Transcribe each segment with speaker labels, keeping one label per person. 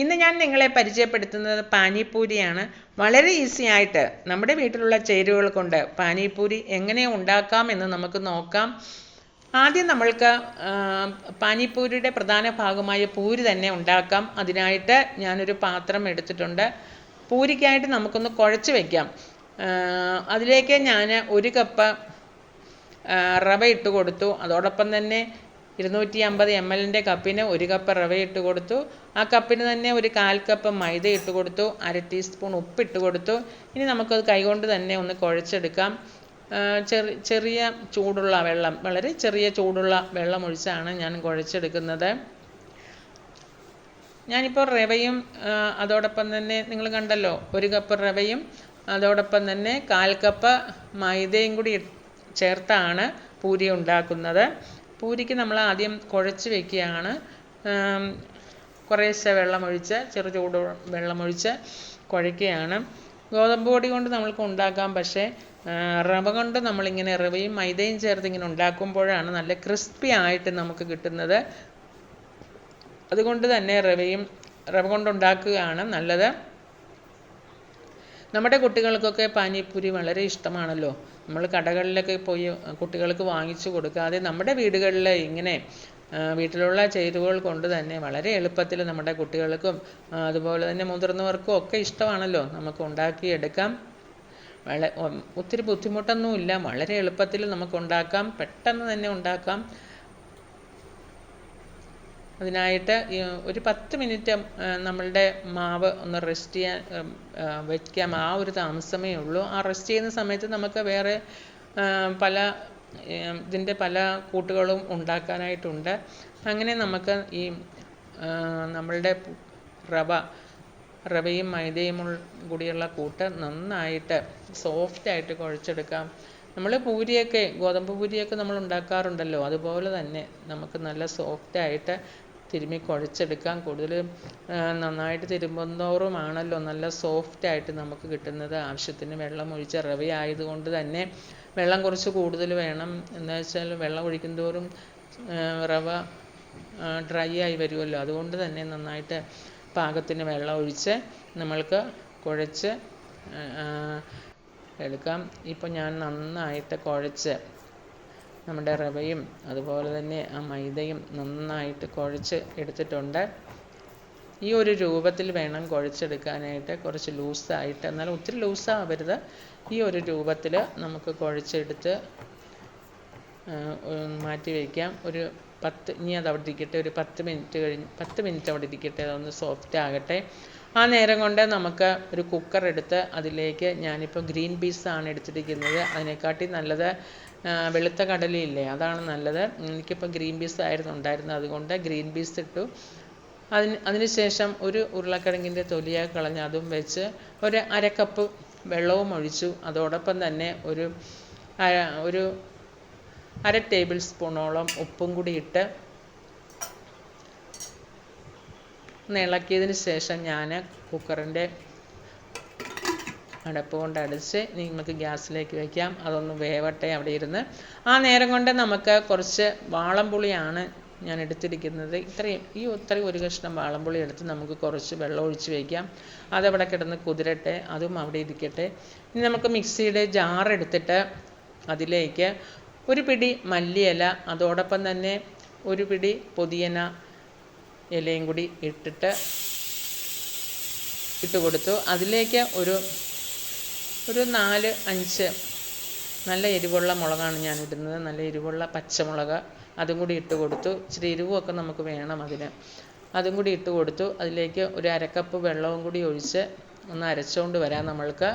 Speaker 1: ഇന്ന് ഞാൻ നിങ്ങളെ പരിചയപ്പെടുത്തുന്നത് പാനിപ്പൂരിയാണ്. വളരെ ഈസി ആയിട്ട് നമ്മുടെ വീട്ടിലുള്ള ചേരുവകൾ കൊണ്ട് പാനിപ്പൂരി എങ്ങനെ ഉണ്ടാക്കാം എന്ന് നമുക്ക് നോക്കാം. ആദ്യം നമ്മൾക്ക് പാനിപ്പൂരിയുടെ പ്രധാന ഭാഗമായ പൂരി തന്നെ ഉണ്ടാക്കാം. അതിനായിട്ട് ഞാനൊരു പാത്രം എടുത്തിട്ടുണ്ട്. പൂരിക്കായിട്ട് നമുക്കൊന്ന് കുഴച്ച് വയ്ക്കാം അതിലേക്ക് ഞാൻ ഒരു കപ്പ് റവ ഇട്ട് കൊടുത്തു. അതോടൊപ്പം തന്നെ ഇരുന്നൂറ്റി അമ്പത് എം എല്ലിന്റെ കപ്പിന് ഒരു കപ്പ് റവ ഇട്ട് കൊടുത്തു. ആ കപ്പിന് തന്നെ ഒരു കാൽ കപ്പ് മൈദ ഇട്ട് കൊടുത്തു. അര ടീസ്പൂൺ ഉപ്പ് ഇട്ട് കൊടുത്തു. ഇനി നമുക്കത് കൈകൊണ്ട് തന്നെ ഒന്ന് കുഴച്ചെടുക്കാം. ചെറിയ ചെറി ചെറിയ ചൂടുള്ള വെള്ളം വളരെ ചെറിയ ചൂടുള്ള വെള്ളം ഒഴിച്ചാണ് ഞാൻ കുഴച്ചെടുക്കുന്നത്. ഞാനിപ്പോൾ റവയും അതോടൊപ്പം തന്നെ നിങ്ങൾ കണ്ടല്ലോ ഒരു കപ്പ് റവയും അതോടൊപ്പം തന്നെ കാൽ കപ്പ് മൈദയും കൂടി ചേർത്താണ് പൂരി ഉണ്ടാക്കുന്നത്. പൂരിക്ക് നമ്മൾ ആദ്യം കുഴച്ച് വെക്കുകയാണ്. ആം, കുറേശ്ശെ വെള്ളമൊഴിച്ച് ചെറു ചൂട് വെള്ളമൊഴിച്ച് കുഴയ്ക്കുകയാണ് ഗോതമ്പ് പൊടി കൊണ്ട് നമ്മൾക്ക് ഉണ്ടാക്കാം പക്ഷേ റവ കൊണ്ട് നമ്മളിങ്ങനെ റവയും മൈദയും ചേർത്ത് ഇങ്ങനെ ഉണ്ടാക്കുമ്പോഴാണ് നല്ല ക്രിസ്പി ആയിട്ട് നമുക്ക് കിട്ടുന്നത്. അതുകൊണ്ട് തന്നെ റവയും റവ കൊണ്ടുണ്ടാക്കുകയാണ് നല്ലത്. നമ്മുടെ കുട്ടികൾക്കൊക്കെ പാനിപ്പൂരി വളരെ ഇഷ്ടമാണല്ലോ. നമ്മൾ കടകളിലൊക്കെ പോയി കുട്ടികൾക്ക് വാങ്ങിച്ചു കൊടുക്കാതെ നമ്മുടെ വീടുകളിൽ ഇങ്ങനെ വീട്ടിലുള്ള ചേരുവകൾ കൊണ്ട് തന്നെ വളരെ എളുപ്പത്തിൽ നമ്മുടെ കുട്ടികൾക്കും അതുപോലെ തന്നെ മുതിർന്നവർക്കും ഒക്കെ ഇഷ്ടമാണല്ലോ നമുക്ക് ഉണ്ടാക്കിയെടുക്കാം. വള ഒത്തിരി ബുദ്ധിമുട്ടൊന്നുമില്ല. വളരെ എളുപ്പത്തിൽ നമുക്ക് ഉണ്ടാക്കാം. പെട്ടെന്ന് തന്നെ ഉണ്ടാക്കാം. അതിനായിട്ട് ഒരു പത്ത് മിനിറ്റ് നമ്മളുടെ മാവ് ഒന്ന് റെസ്റ്റ് ചെയ്യാൻ വയ്ക്കാം ആ ഒരു താമസമേ ഉള്ളൂ. ആ റെസ്റ്റ് ചെയ്യുന്ന സമയത്ത് നമുക്ക് വേറെ പല ഇതിന്റെ പല കൂട്ടുകളും ഉണ്ടാക്കാനായിട്ടുണ്ട്. അങ്ങനെ നമുക്ക് ഈ നമ്മളുടെ റവ റവയും മൈദയും കൂടിയുള്ള കൂട്ട് നന്നായിട്ട് സോഫ്റ്റായിട്ട് കുഴച്ചെടുക്കാം. നമ്മൾ പൂരിയൊക്കെ ഗോതമ്പ് പൂരിയൊക്കെ നമ്മൾ ഉണ്ടാക്കാറുണ്ടല്ലോ. അതുപോലെ തന്നെ നമുക്ക് നല്ല സോഫ്റ്റായിട്ട് തിരുമ്മി കുഴച്ചെടുക്കാം കൂടുതൽ നന്നായിട്ട് തിരുമ്പുന്തോറുമാണല്ലോ നല്ല സോഫ്റ്റായിട്ട് നമുക്ക് കിട്ടുന്നത് ആവശ്യത്തിന്. വെള്ളം ഒഴിച്ച റവ ആയതുകൊണ്ട് തന്നെ വെള്ളം കുറച്ച് കൂടുതൽ വേണം. എന്താ വെച്ചാൽ വെള്ളം ഒഴിക്കും തോറും ആ, റവ ഡ്രൈ ആയി വരുമല്ലോ. അതുകൊണ്ട് തന്നെ നന്നായിട്ട് പാകത്തിന് വെള്ളം ഒഴിച്ച് നമ്മൾക്ക് കുഴച്ച് എടുക്കാം. ഇപ്പം ഞാൻ നന്നായിട്ട് കുഴച്ച് നമ്മുടെ റവയും അതുപോലെ തന്നെ ആ മൈദയും നന്നായിട്ട് കുഴച്ച് എടുത്തിട്ടുണ്ട്. ഈ ഒരു രൂപത്തിൽ വേണം കുഴച്ചെടുക്കാനായിട്ട് കുറച്ച് ലൂസായിട്ട് എന്നാൽ ഒത്തിരി ലൂസാവരുത്. ഈ ഒരു രൂപത്തിൽ നമുക്ക് കുഴച്ചെടുത്ത് മാറ്റി വയ്ക്കാം ഒരു പത്ത് ഇനി അത് അവിടെ ഇരിക്കട്ടെ ഒരു പത്ത് മിനിറ്റ് കഴിഞ്ഞ് പത്ത് മിനിറ്റ് അവിടെ ഇരിക്കട്ടെ അതൊന്ന് സോഫ്റ്റ് ആകട്ടെ. ആ നേരം കൊണ്ട് നമുക്ക് ഒരു കുക്കർ എടുത്ത് അതിലേക്ക് ഞാനിപ്പോൾ ഗ്രീൻ പീസാണ് എടുത്തിരിക്കുന്നത്. അതിനെക്കാട്ടി നല്ലത് വെളുത്ത കടലയില്ലേ? അതാണ് നല്ലത്. എനിക്കിപ്പോൾ ഗ്രീൻ പീസ് ആയിരുന്നു ഉണ്ടായിരുന്നത്. അതുകൊണ്ട് ഗ്രീൻ പീസ് ഇട്ടു. അതിന് അതിനുശേഷം ഒരു ഉരുളക്കിഴങ്ങിന്റെ തൊലിയായി കളഞ്ഞ് അതും വെച്ച് ഒരു അര കപ്പ് വെള്ളവും ഒഴിച്ചു. അതോടൊപ്പം തന്നെ ഒരു ഒരു അര ടേബിൾ സ്പൂണോളം ഉപ്പും കൂടി ഇട്ട് ഒന്ന് ഇളക്കിയതിന് ശേഷം ഞാൻ കുക്കറിന്റെ അടപ്പ് കൊണ്ട് അടച്ച് നിങ്ങൾക്ക് ഗ്യാസിലേക്ക് വയ്ക്കാം അതൊന്ന് വേവട്ടെ അവിടെ ഇരുന്ന് ആ നേരം കൊണ്ട് നമുക്ക് കുറച്ച് വാളംപുളിയാണ് ഞാൻ എടുത്തിരിക്കുന്നത്. ഇത്രയും ഈ ഇത്രയും ഒരു കഷ്ണം വാളംപുളി എടുത്ത് നമുക്ക് കുറച്ച് വെള്ളം ഒഴിച്ച് വയ്ക്കാം അതവിടെ കിടന്ന് കുതിരട്ടെ അതും അവിടെ ഇരിക്കട്ടെ. ഇനി നമുക്ക് മിക്സിയുടെ ജാർ എടുത്തിട്ട് അതിലേക്ക് ഒരു പിടി മല്ലിയില അതോടൊപ്പം തന്നെ ഒരു പിടി പുതിയന ഇലയും കൂടി ഇട്ടിട്ട് ഇട്ട് കൊടുത്തു. അതിലേക്ക് ഒരു ഒരു നാല് അഞ്ച്. നല്ല എരിവുള്ള മുളകാണ് ഞാൻ ഇടുന്നത് നല്ല എരിവുള്ള പച്ചമുളക് അതും കൂടി ഇട്ട് കൊടുത്തു. ഇച്ചിരി എരിവുമൊക്കെ നമുക്ക് വേണം അതിന്. അതും കൂടി ഇട്ട് കൊടുത്തു. അതിലേക്ക് ഒരു അരക്കപ്പ് വെള്ളവും കൂടി ഒഴിച്ച് ഒന്ന് അരച്ചുകൊണ്ട് വരാം നമ്മൾക്ക്.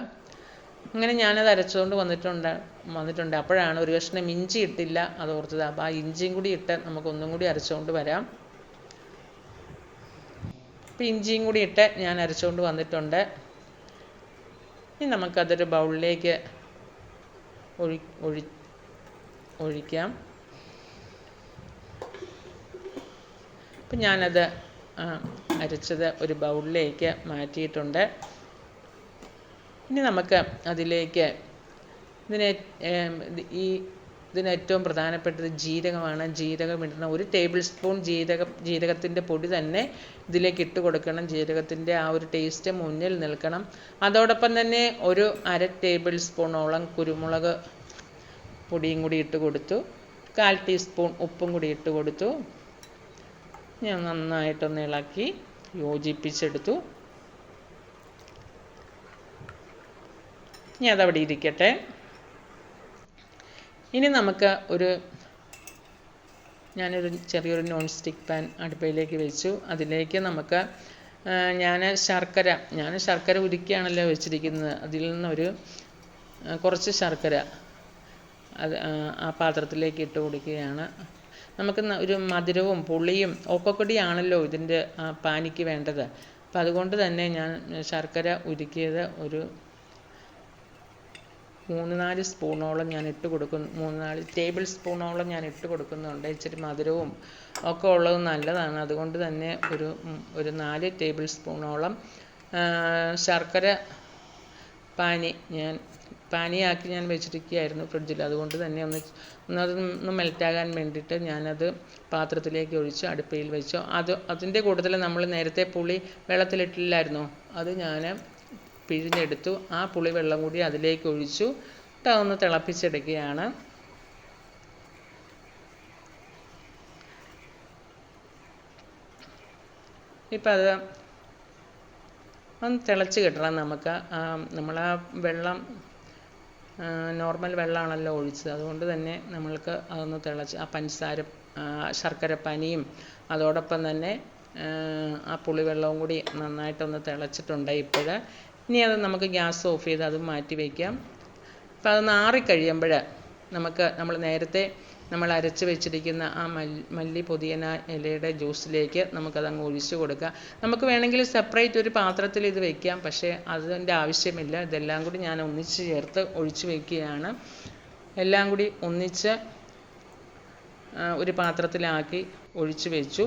Speaker 1: അങ്ങനെ ഞാനത് അരച്ചുകൊണ്ട് വന്നിട്ടുണ്ട് വന്നിട്ടുണ്ട്. അപ്പോഴാണ് ഒരു കഷ്ണം ഇഞ്ചി ഇട്ടില്ല. അത് ഓർത്തത്. അപ്പോൾ ആ ഇഞ്ചിയും കൂടി ഇട്ട് നമുക്കൊന്നും കൂടി അരച്ചുകൊണ്ട് വരാം. അപ്പോൾ ഇഞ്ചിയും കൂടി ഇട്ട് ഞാൻ അരച്ചുകൊണ്ട് വന്നിട്ടുണ്ട്. ഇനി നമുക്കതൊരു ബൗളിലേക്ക് ഒഴി ഒഴി ഒഴിക്കാം. അപ്പം ഞാനത് അരച്ചത് ഒരു ബൗളിലേക്ക് മാറ്റിയിട്ടുണ്ട്. ഇനി നമുക്ക് അതിലേക്ക് ഇതിനെ ഈ ഇതിന് ഏറ്റവും പ്രധാനപ്പെട്ടത് ജീരകമാണ്. ജീരകം ഇടണം ഒരു ടേബിൾ സ്പൂൺ ജീരകം ജീരകത്തിന്റെ പൊടി തന്നെ ഇതിലേക്ക് ഇട്ട് കൊടുക്കണം. ജീരകത്തിന്റെ ആ ഒരു ടേസ്റ്റ് മുന്നിൽ നിൽക്കണം. അതോടൊപ്പം തന്നെ ഒരു അര ടേബിൾ സ്പൂണോളം കുരുമുളക് പൊടിയും കൂടി ഇട്ട് കൊടുത്തു. കാൽ ടീസ്പൂൺ ഉപ്പും കൂടി ഇട്ട് കൊടുത്തു. ഞാൻ നന്നായിട്ടൊന്ന് ഇളക്കി യോജിപ്പിച്ചെടുത്തു. ഇനി അതവിടെ ഇരിക്കട്ടെ. ഇനി നമുക്ക് ഒരു ഞാനൊരു ചെറിയൊരു നോൺ സ്റ്റിക്ക് പാൻ അടുപ്പയിലേക്ക് വെച്ചു. അതിലേക്ക് നമുക്ക് ഞാൻ ശർക്കര ഞാൻ ശർക്കര ഉരുക്കിയാണല്ലോ വെച്ചിരിക്കുന്നത്. അതിൽ നിന്നൊരു കുറച്ച് ശർക്കര അത് ആ, പാത്രത്തിലേക്ക് ഇട്ട് കൊടുക്കുകയാണ്. നമുക്ക് ഒരു മധുരവും പുളിയും ഒക്കെ ആണല്ലോ ഇതിന്റെ പാനിക്ക് വേണ്ടത്. അപ്പം അതുകൊണ്ട് തന്നെ ഞാൻ ശർക്കര ഉരുക്കിയത് ഒരു മൂന്ന് നാല് സ്പൂണോളം ഞാൻ ഇട്ട് കൊടുക്കുന്നു. മൂന്ന് നാല് ടേബിൾ സ്പൂണോളം ഞാൻ ഇട്ട് കൊടുക്കുന്നുണ്ട്. ഇച്ചിരി മധുരവും ഒക്കെ ഉള്ളത് നല്ലതാണ്. അതുകൊണ്ട് തന്നെ ഒരു ഒരു നാല് ടേബിൾ സ്പൂണോളം ശർക്കര പാനി ഞാൻ പാനിയാക്കി ഞാൻ വെച്ചിരിക്കുകയായിരുന്നു ഫ്രിഡ്ജിൽ. അതുകൊണ്ട് തന്നെ ഒന്ന് ഒന്ന് മെൽറ്റാകാൻ വേണ്ടിയിട്ട് ഞാനത് പാത്രത്തിലേക്ക് ഒഴിച്ച് അടുപ്പയിൽ വെച്ചു. അത് അതിന്റെ കൂട്ടത്തിൽ നമ്മൾ നേരത്തെ പുളി വെള്ളത്തിലിട്ടില്ലായിരുന്നോ? അത് ഞാൻ പിഴിഞ്ഞെടുത്തു. ആ പുളി വെള്ളം കൂടി അതിലേക്ക് ഒഴിച്ചു. ഒന്ന് അതൊന്ന് തിളപ്പിച്ചെടുക്കുകയാണ്. ഇപ്പം അത് ഒന്ന് തിളച്ച് കിട്ടണം നമുക്ക്. നമ്മൾ ആ വെള്ളം നോർമൽ വെള്ളമാണല്ലോ ഒഴിച്ചത്. അതുകൊണ്ട് തന്നെ നമ്മൾക്ക് അതൊന്ന് തിളച്ച് ആ പഞ്ചസാര ശർക്കരപ്പനിയും ശർക്കര പനിയും അതോടൊപ്പം തന്നെ ആ പുളിവെള്ളവും കൂടി നന്നായിട്ടൊന്ന് തിളച്ചിട്ടുണ്ട് ഇപ്പോൾ ഇനി അത് നമുക്ക് ഗ്യാസ് ഓഫ് ചെയ്ത് അത് മാറ്റി വയ്ക്കാം അപ്പോൾ അത് നാറിക്കഴിയുമ്പോൾ നമുക്ക് നമ്മൾ നേരത്തെ നമ്മൾ അരച്ച് വെച്ചിരിക്കുന്ന ആ മല്ലി മല്ലി പൊതിയന ഇലയുടെ ജ്യൂസിലേക്ക് നമുക്കതങ്ങ് ഒഴിച്ചു കൊടുക്കാം. നമുക്ക് വേണമെങ്കിൽ സെപ്പറേറ്റ് ഒരു പാത്രത്തിൽ ഇത് വെക്കാം പക്ഷേ അതിന്റെ ആവശ്യമില്ല. ഇതെല്ലാം കൂടി ഞാൻ ഒന്നിച്ച് ചേർത്ത് ഒഴിച്ചു വയ്ക്കുകയാണ് എല്ലാം കൂടി ഒന്നിച്ച് ഒരു പാത്രത്തിലാക്കി ഒഴിച്ചു വെച്ചു.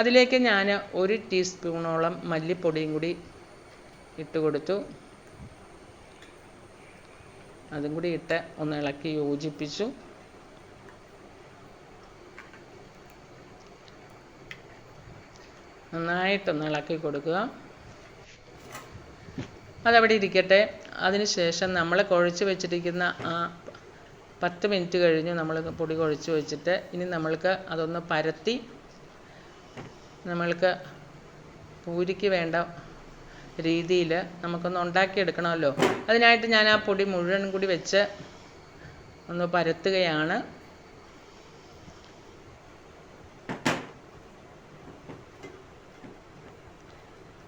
Speaker 1: അതിലേക്ക് ഞാൻ ഒരു ടീസ്പൂണോളം മല്ലിപ്പൊടിയും കൂടി ഇട്ട് കൊടുത്തു. അതും കൂടി ഇട്ട് ഒന്ന് ഇളക്കി യോജിപ്പിച്ചു. നന്നായിട്ടൊന്ന് ഇളക്കി കൊടുക്കുക. അതവിടെ ഇരിക്കട്ടെ. അതിനുശേഷം നമ്മൾ കുഴച്ച് വെച്ചിരിക്കുന്ന ആ പത്ത് മിനിറ്റ് കഴിഞ്ഞ് നമ്മൾ പൊടി കുഴച്ച് വെച്ചിട്ട് ഇനി നമ്മൾക്ക് അതൊന്ന് പരത്തി നമ്മൾക്ക് പൂരിക്ക് വേണ്ട രീതിയിൽ നമുക്കൊന്ന് ഉണ്ടാക്കിയെടുക്കണമല്ലോ. അതിനായിട്ട് ഞാൻ ആ പൊടി മുഴുവൻ കൂടി വെച്ച് ഒന്ന് പരത്തുകയാണ്.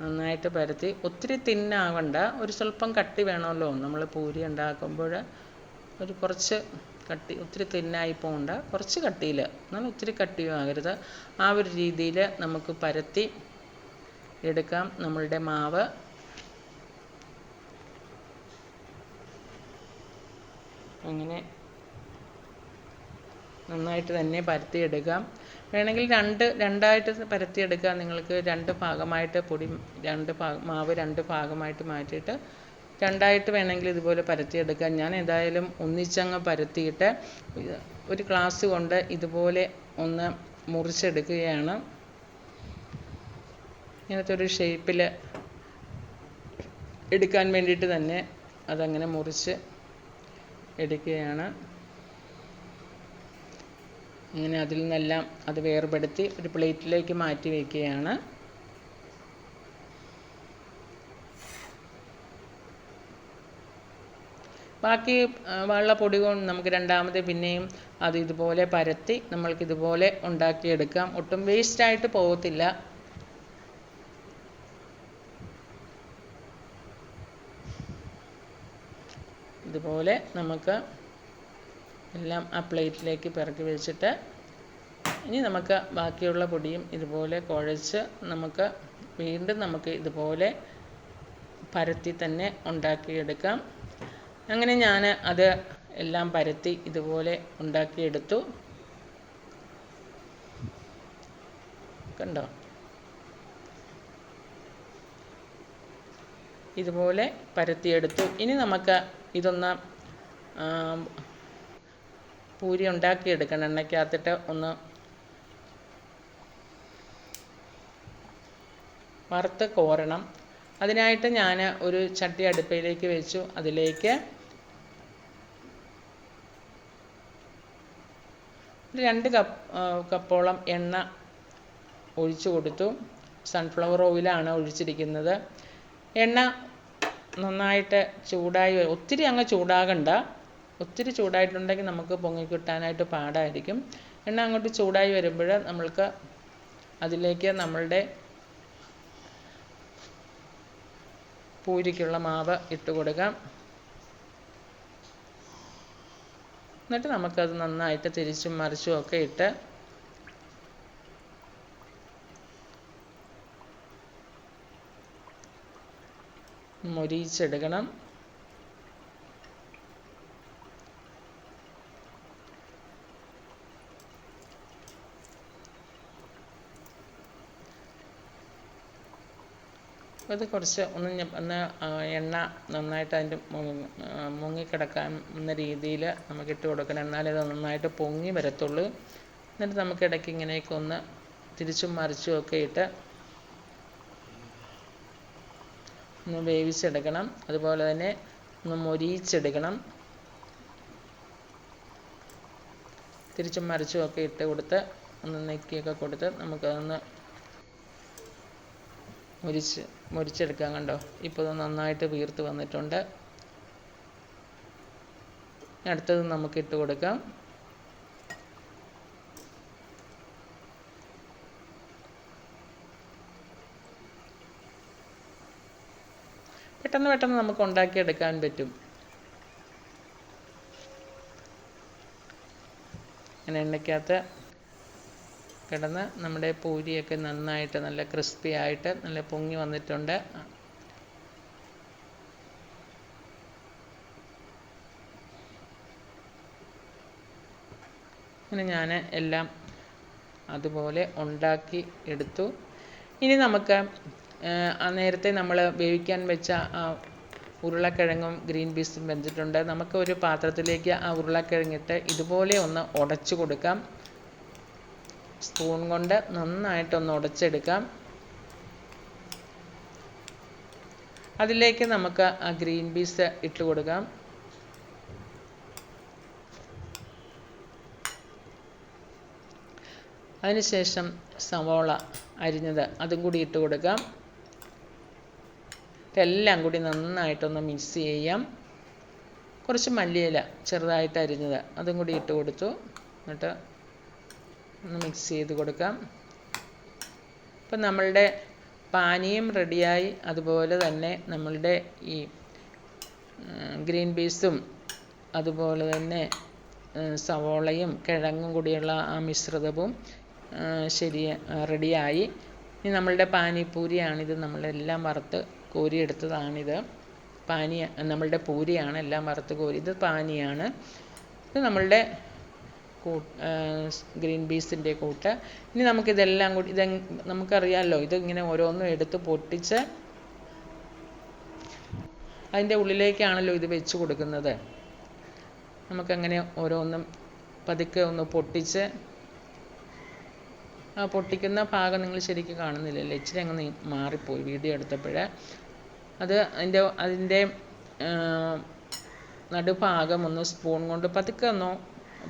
Speaker 1: നന്നായിട്ട് പരത്തി. ഒത്തിരി തിന്നാവണ്ട. ഒരു സ്വല്പം കട്ടി വേണമല്ലോ. നമ്മൾ പൂരി ഉണ്ടാക്കുമ്പോൾ ഒരു കുറച്ച് കട്ടി ഒത്തിരി തിന്നായി പോകണ്ട കുറച്ച് കട്ടിയിൽ എന്നാൽ ഒത്തിരി കട്ടിയും ആകരുത്. ആ ഒരു രീതിയിൽ നമുക്ക് പരത്തി എടുക്കാം. നമ്മളുടെ മാവ് അങ്ങനെ നന്നായിട്ട് തന്നെ പരത്തിയെടുക്കാം. വേണമെങ്കിൽ രണ്ട് രണ്ടായിട്ട് പരത്തിയെടുക്കാം. നിങ്ങൾക്ക് രണ്ട് ഭാഗമായിട്ട് പൊടി രണ്ട് ഭാഗ മാവ് രണ്ട് ഭാഗമായിട്ട് മാറ്റിയിട്ട് രണ്ടായിട്ട് വേണമെങ്കിൽ ഇതുപോലെ പരത്തിയെടുക്കാം. ഞാൻ എന്തായാലും ഒന്നിച്ചങ്ങ് പരത്തിയിട്ട് ഒരു ഗ്ലാസ് കൊണ്ട് ഇതുപോലെ ഒന്ന് മുറിച്ചെടുക്കുകയാണ്. ഇങ്ങനത്തെ ഒരു ഷേപ്പിൽ എടുക്കാൻ വേണ്ടിയിട്ട് തന്നെ അതങ്ങനെ മുറിച്ച് എടുക്കുകയാണ്. അങ്ങനെ അതിൽ നിന്നെല്ലാം അത് വേർപെടുത്തി ഒരു പ്ലേറ്റിലേക്ക് മാറ്റി വയ്ക്കുകയാണ്. ബാക്കി വെള്ള പൊടി കൊണ്ട് നമുക്ക് രണ്ടാമത് പിന്നെയും അത് ഇതുപോലെ പരത്തി നമ്മൾക്ക് ഇതുപോലെ ഉണ്ടാക്കിയെടുക്കാം. ഒട്ടും വേസ്റ്റായിട്ട് പോകത്തില്ല. ഇതുപോലെ നമുക്ക് എല്ലാം ആ പ്ലേറ്റിലേക്ക് പിറക്കി വെച്ചിട്ട് ഇനി നമുക്ക് ബാക്കിയുള്ള പൊടിയും ഇതുപോലെ കുഴച്ച് നമുക്ക് വീണ്ടും നമുക്ക് ഇതുപോലെ പരത്തി തന്നെ ഉണ്ടാക്കിയെടുക്കാം. അങ്ങനെ ഞാൻ അത് എല്ലാം പരത്തി ഇതുപോലെ ഉണ്ടാക്കിയെടുത്തു. കണ്ടോ? ഇതുപോലെ പരത്തിയെടുത്തു. ഇനി നമുക്ക് ഇതൊന്ന് പൂരി ഉണ്ടാക്കിയെടുക്കണം. എണ്ണയ്ക്കകത്തിട്ട് ഒന്ന് വറുത്ത് കോരണം. അതിനായിട്ട് ഞാൻ ഒരു ചട്ടി അടുപ്പയിലേക്ക് വെച്ചു. അതിലേക്ക് രണ്ട് കപ്പ് കപ്പോളം എണ്ണ ഒഴിച്ചു കൊടുത്തു. സൺഫ്ലവർ ഓയിലാണ് ഒഴിച്ചിരിക്കുന്നത്. എണ്ണ നന്നായിട്ട് ചൂടായി ഒത്തിരി അങ്ങ് ചൂടാകണ്ട. ഒത്തിരി ചൂടായിട്ടുണ്ടെങ്കിൽ നമുക്ക് പൊങ്ങി കിട്ടാനായിട്ട് പാടായിരിക്കും. എണ്ണ അങ്ങോട്ട് ചൂടായി വരുമ്പോൾ നമ്മൾക്ക് അതിലേക്ക് നമ്മളുടെ പൂരിക്കുള്ള മാവ് ഇട്ട് കൊടുക്കാം. എന്നിട്ട് നമുക്കത് നന്നായിട്ട് തിരിച്ചും മറിച്ചും ഒക്കെ ഇട്ട് മൊരിയിച്ചെടുക്കണം. അത് കുറച്ച് ഒന്ന് ഞ- ഒന്ന് എണ്ണ നന്നായിട്ട് അതിന്റെ മുങ്ങിക്കിടക്കാവുന്ന രീതിയിൽ നമുക്ക് ഇട്ട് കൊടുക്കണം. എന്നാലേ അത് നന്നായിട്ട് പൊങ്ങി വരത്തുള്ളൂ. എന്നിട്ട് നമുക്ക് ഇടയ്ക്ക് ഇങ്ങനെയൊക്കെ ഒന്ന് തിരിച്ചും മറിച്ചും ഒക്കെ ഇട്ട് ഒന്ന് വേവിച്ചെടുക്കണം. അതുപോലെ തന്നെ ഒന്ന് മൊരിയിച്ചെടുക്കണം. തിരിച്ചും മറിച്ചും ഒക്കെ ഇട്ട് കൊടുത്ത് ഒന്ന് നെക്കിയൊക്കെ കൊടുത്ത് നമുക്കതൊന്ന് മൊരിച്ച് മുരിച്ചെടുക്കാൻ കണ്ടോ? ഇപ്പോൾ നന്നായിട്ട് വീർത്ത് വന്നിട്ടുണ്ട്. അടുത്തത് നമുക്ക് ഇട്ട് കൊടുക്കാം. പെട്ടെന്ന് പെട്ടെന്ന് നമുക്ക് ഉണ്ടാക്കിയെടുക്കാൻ പറ്റും. അങ്ങനെ എണ്ണയ്ക്കകത്ത് കിടന്ന് നമ്മുടെ പൂരിയൊക്കെ നന്നായിട്ട് നല്ല ക്രിസ്പി ആയിട്ട് നല്ല പൊങ്ങി വന്നിട്ടുണ്ട്. അങ്ങനെ ഞാൻ എല്ലാം അതുപോലെ ഉണ്ടാക്കി എടുത്തു. ഇനി നമുക്ക് നേരത്തെ നമ്മൾ വേവിക്കാൻ വെച്ച ആ ഉരുളക്കിഴങ്ങും ഗ്രീൻ പീസും വെന്തിട്ടുണ്ട്. നമുക്ക് ഒരു പാത്രത്തിലേക്ക് ആ ഉരുളക്കിഴങ്ങിട്ട് ഇതുപോലെ ഒന്ന് ഉടച്ചു കൊടുക്കാം. സ്പൂൺ കൊണ്ട് നന്നായിട്ടൊന്ന് ഉടച്ചെടുക്കാം. അതിലേക്ക് നമുക്ക് ആ ഗ്രീൻ പീസ് ഇട്ട് കൊടുക്കാം. അതിനുശേഷം സവോള അരിഞ്ഞത് അതും കൂടി ഇട്ട് കൊടുക്കാം. ഇതെല്ലാം കൂടി നന്നായിട്ടൊന്ന് മിക്സ് ചെയ്യാം. കുറച്ച് മല്ലിയില ചെറുതായിട്ട് അരിഞ്ഞത് അതും കൂടി ഇട്ട് കൊടുത്തു. എന്നിട്ട് ഒന്ന് മിക്സ് ചെയ്ത് കൊടുക്കാം. ഇപ്പം നമ്മളുടെ പാനീയം റെഡിയായി അതുപോലെ തന്നെ നമ്മളുടെ ഈ ഗ്രീൻ പീസും അതുപോലെ തന്നെ സവോളയും കിഴങ്ങും കൂടിയുള്ള ആ മിശ്രിതവും ശരി റെഡിയായി ഇനി നമ്മളുടെ പാനിപ്പൂരിയാണിത്. നമ്മളെല്ലാം വറുത്ത് കോരിയെടുത്തതാണിത്. പാനി നമ്മളുടെ പൂരിയാണ് എല്ലാം വറുത്ത് കോരി. ഇത് പാനിയാണ്. ഇത് നമ്മളുടെ ഗ്രീൻ പീസിന്റെ കൂട്ട്. ഇനി നമുക്കിതെല്ലാം കൂടി ഇത് നമുക്കറിയാമല്ലോ ഇതിങ്ങനെ ഓരോന്നും എടുത്ത് പൊട്ടിച്ച് അതിന്റെ ഉള്ളിലേക്കാണല്ലോ ഇത് വെച്ച് കൊടുക്കുന്നത്. നമുക്കങ്ങനെ ഓരോന്നും പതുക്കെ ഒന്ന് പൊട്ടിച്ച് ആ പൊട്ടിക്കുന്ന ഭാഗം നിങ്ങൾ ശരിക്കും കാണുന്നില്ലല്ലോ? ഇച്ചിരി അങ്ങ് മാറിപ്പോയി വീഡിയോ എടുത്തപ്പോൾ അത് അതിന്റെ അതിന്റെ നടുഭാഗം ഒന്ന് സ്പൂൺ കൊണ്ട് പതുക്കെ ഒന്ന്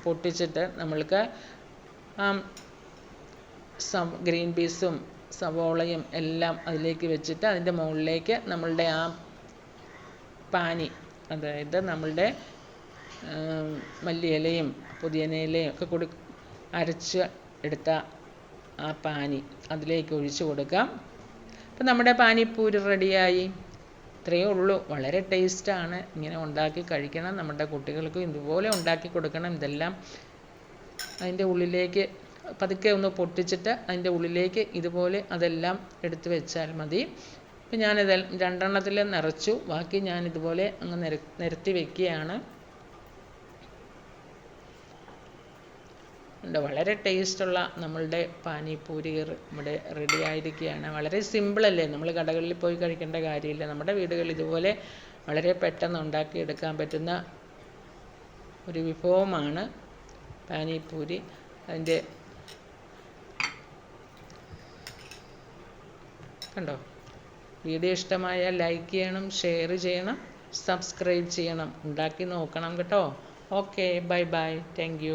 Speaker 1: പൊട്ടിച്ചിട്ട് നമ്മൾക്ക് സം ഗ്രീൻ പീസും സവോളയും എല്ലാം അതിലേക്ക് വെച്ചിട്ട് അതിന്റെ മുകളിലേക്ക് നമ്മളുടെ ആ പാനി അതായത് നമ്മളുടെ മല്ലിയിലയും പുതിയനയിലയും ഒക്കെ കൂടി അരച്ച് എടുത്ത ആ പാനി അതിലേക്ക് ഒഴിച്ച് കൊടുക്കാം. അപ്പം നമ്മുടെ പാനിപ്പൂരി റെഡിയായി ഇത്രയേ ഉള്ളൂ. വളരെ ടേസ്റ്റാണ് ഇങ്ങനെ ഉണ്ടാക്കി കഴിക്കണം. നമ്മുടെ കുട്ടികൾക്കും ഇതുപോലെ ഉണ്ടാക്കി കൊടുക്കണം. ഇതെല്ലാം അതിന്റെ ഉള്ളിലേക്ക് പതുക്കെ ഒന്ന് പൊട്ടിച്ചിട്ട് അതിന്റെ ഉള്ളിലേക്ക് ഇതുപോലെ അതെല്ലാം എടുത്തു വെച്ചാൽ മതി. ഇപ്പം ഞാനിത് രണ്ടെണ്ണത്തിൽ നിറച്ചു. ബാക്കി ഞാൻ ഇതുപോലെ അങ്ങ് നിര നിരത്തി വെക്കുകയാണ്. വളരെ ടേസ്റ്റുള്ള നമ്മളുടെ പാനിപ്പൂരി ഇവിടെ റെഡി ആയിരിക്കുകയാണ്. വളരെ സിമ്പിളല്ലേ നമ്മൾ കടകളിൽ പോയി കഴിക്കേണ്ട കാര്യമില്ല. നമ്മുടെ വീടുകളിൽ ഇതുപോലെ വളരെ പെട്ടെന്ന് ഉണ്ടാക്കിയെടുക്കാൻ പറ്റുന്ന ഒരു വിഭവമാണ് പാനിപ്പൂരി. അതിന്റെ കണ്ടോ? വീഡിയോ ഇഷ്ടമായ ലൈക്ക് ചെയ്യണം ഷെയർ ചെയ്യണം സബ്സ്ക്രൈബ് ചെയ്യണം. ഉണ്ടാക്കി നോക്കണം കേട്ടോ. Okay bye bye thank